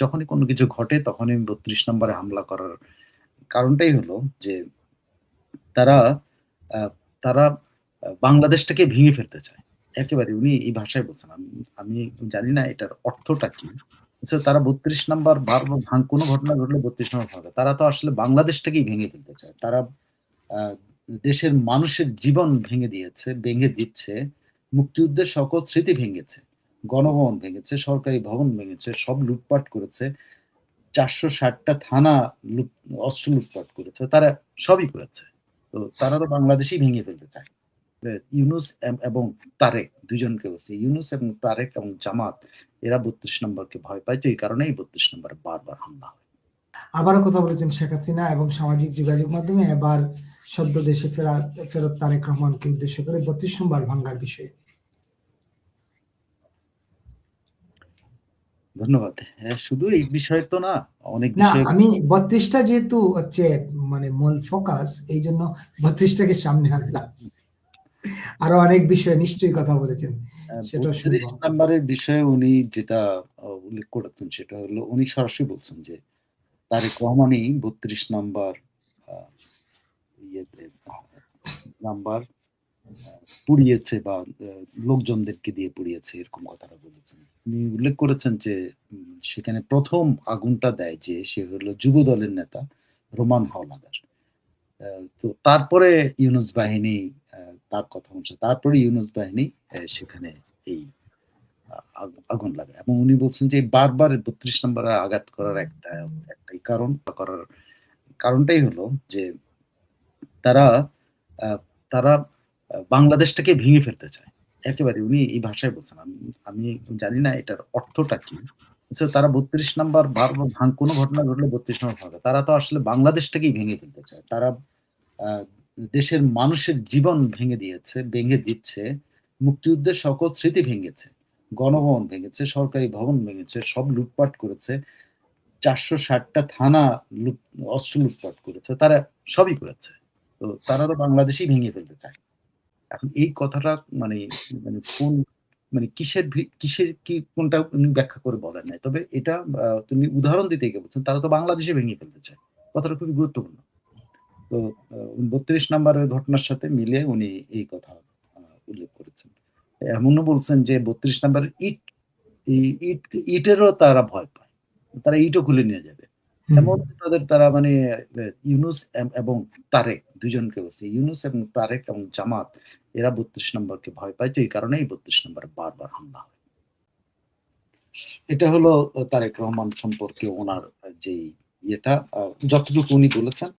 যখনই কোনো কিছু ঘটে তখনই বত্রিশ নম্বরে হামলা করার কারণটাই হলো যে তারা তারা বাংলাদেশটাকে ভেঙে ফেলতে চায়। একেবারে উনি এই ভাষায় বলছেন। আমি জানি না এটার অর্থটা কি। তারা বত্রিশ নাম্বার বারবার ভাঙ, কোনো ঘটনা ঘটলে বত্রিশ নম্বর ভাঙে। তারা তো আসলে বাংলাদেশটাকেই ভেঙে ফেলতে চায়। তারা দেশের মানুষের জীবন ভেঙে দিয়েছে, ভেঙে দিচ্ছে, মুক্তিযুদ্ধের সকল স্মৃতি ভেঙেছে। গণভবন ভেঙেছে, সরকারি ভবন ভেঙেছে, সব লুটপাট করেছে। চারশো ষাটটা থানা অস্ত্র লুটপাট করেছে, তারা সবই করেছে। তো তারা তো বাংলাদেশই ভেঙে ফেলতে চায়। ইউনুস এবং তারেক দুজনকে বলছে। ইউনুস এবং তারেক এবং জামাত, এরা বত্রিশ নম্বরকে ভয় পায়, তো এই কারণেই বত্রিশ নম্বর বারবার হামলা হয়। আবারও কথা বলেছেন শেখ হাসিনা এবং সামাজিক যোগাযোগ মাধ্যমে এবার সদ্য দেশে ফেরা, ফেরত তারেক রহমানকে উদ্দেশ্য করে বত্রিশ নম্বর ভাঙ্গার বিষয়ে। ধন্যবাদ। হ্যাঁ শুধু এই বিষয় তো না অনেক না বিষয় আমি বত্রিশটা যেহেতু হচ্ছে মানে মূল ফোকাস এই জন্য বত্রিশটাকে সামনে আনলাম আরও অনেক বিষয়ে নিশ্চয়ই কথা বলেছেন সেটাও বত্রিশ নাম্বারের বিষয়ে উনি যেটা উল্লেখ করেছেন সেটা হলো উনি সরাসরি বলছেন যে তারেক রহমানই বত্রিশ নাম্বার নাম্বার পুড়িয়েছে বা লোকজনদেরকে দিয়ে পুড়িয়েছে, এরকম কথাটা বলেছেন। উনি উল্লেখ করেছেন যে সেখানে প্রথম আগুনটা দেয় যে, সে হলো যুব দলের নেতা রোমান হাওলাদার। তো তারপরে ইউনুস বাহিনী তার কথা অনুসারে, তারপরে ইউনুস বাহিনী সেখানে এই আগুন লাগে এবং উনি বলছেন যে, বারবার বত্রিশ নম্বরে আঘাত করার একটা, একটাই কারণ করার কারণটাই হলো যে, তারা তারা বাংলাদেশটাকে ভেঙে ফেলতে চায়। একেবারে উনি এই ভাষায় বলছেন। আমি জানি না এটার অর্থটা কি। আচ্ছা, তারা বত্রিশ নাম্বার বারবার ভাঙ কোনো ঘটনা ঘটলে বত্রিশ নম্বর ভাঙে তারা তো আসলে বাংলাদেশটাকেই ভেঙে ফেলতে চায়। তারা দেশের মানুষের জীবন ভেঙে দিয়েছে ভেঙে দিচ্ছে। মুক্তিযুদ্ধের সকল স্মৃতি ভেঙেছে। গণভবন ভেঙেছে সরকারি ভবন ভেঙেছে সব লুটপাট করেছে। চারশো ষাটটা থানা লুট অস্ত্র লুটপাট করেছে। তারা সবই করেছে। তো তারা তো বাংলাদেশই ভেঙে ফেলতে চায়। এখন এই কথাটা মানে মানে কোন মানে কিসের কিসের কি কোনটা উনি ব্যাখ্যা করে বলেন নাই। তবে এটা তুমি উদাহরণ দিতে গিয়ে বলছেন, তারা তো বাংলাদেশে ভেঙে ফেলতে চায় কথাটা খুবই গুরুত্বপূর্ণ। তো বত্রিশ নম্বরের ঘটনার সাথে মিলে উনি এই কথা উল্লেখ করেছেন। এমনও বলছেন যে বত্রিশ নম্বরের ইট ইট, ইটেরও তারা ভয় পায়। তারা ইটও খুলে নিয়ে যাবে। এমন তাদের তারা মানে ইউনুস এবং তারেক দুজনকে বলছে। ইউনুস এবং তারেক এবং জামাত, এরা বত্রিশ নম্বরকে ভয় তো এই কারণেই বত্রিশ নম্বরে বারবার হামলা হয়। এটা হলো, তারেক রহমান সম্পর্কে ওনার যে ইয়েটা যতটুকু উনি বলেছেন